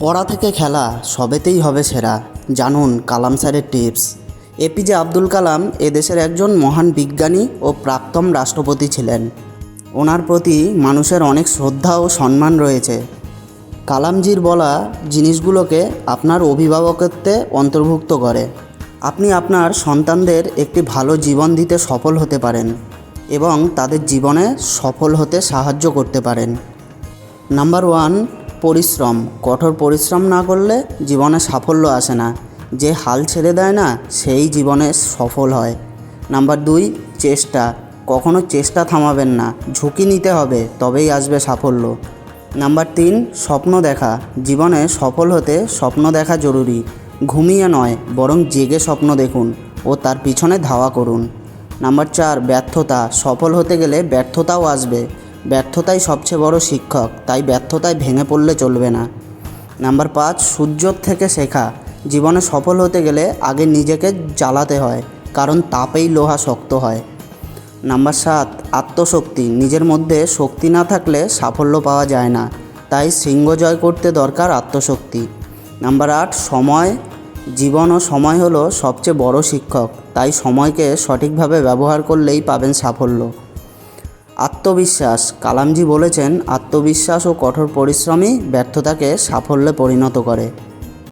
পড়া থেকে খেলা সবেতেই হবে সেরা। জানুন কালাম স্যারের টিপস। এপিজে আব্দুল কালাম এদেশের একজন মহান বিজ্ঞানী ও প্রাক্তন রাষ্ট্রপতি ছিলেন। ওনার প্রতি মানুষের অনেক শ্রদ্ধা ও সম্মান রয়েছে। কালামজির বলা জিনিসগুলোকে আপনার অভিভাবকত্বে অন্তর্ভুক্ত করে। আপনি আপনার সন্তানদের একটি ভালো জীবন দিতে সফল হতে পারেন এবং তাদের জীবনে সফল হতে সাহায্য করতে পারেন। নাম্বার ওয়ান পরিশ্রম। কঠোর পরিশ্রম না করলে জীবনে সাফল্য আসে না। যে হাল ছেড়ে দেয় না, সেই জীবনে সফল হয়। নাম্বার দুই, চেষ্টা। কখনো চেষ্টা থামাবেন না। ঝুঁকি নিতে হবে, তবেই আসবে সাফল্য। নাম্বার তিন, স্বপ্ন দেখা। জীবনে সফল হতে স্বপ্ন দেখা জরুরি। ঘুমিয়ে নয়, বরং জেগে স্বপ্ন দেখুন ও তার পিছনে ধাওয়া করুন। নাম্বার চার, ব্যর্থতা। সফল হতে গেলে ব্যর্থতাও আসবে। ব্যর্থতাই সবচেয়ে বড় শিক্ষক, তাই ব্যর্থতায় ভেঙে পড়লে চলবে না। নাম্বার পাঁচ সূর্যর থেকে শেখা। জীবনে সফল হতে গেলে আগে নিজেকে জ্বালাতে হয়, কারণ তাপেই লোহা শক্ত হয়। নাম্বার সাত, আত্মশক্তি। নিজের মধ্যে শক্তি না থাকলে সাফল্য পাওয়া যায় না, তাই সিংহ জয় করতে দরকার আত্মশক্তি। নাম্বার আট, সময়। জীবন ও সময় হলো সবচেয়ে বড় শিক্ষক, তাই সময়কে সঠিকভাবে ব্যবহার করলেই পাবেন সাফল্য। আত্মবিশ্বাস। কালামজি বলেছেন আত্মবিশ্বাস ও কঠোর পরিশ্রমই ব্যর্থতাকে সাফল্যে পরিণত করে।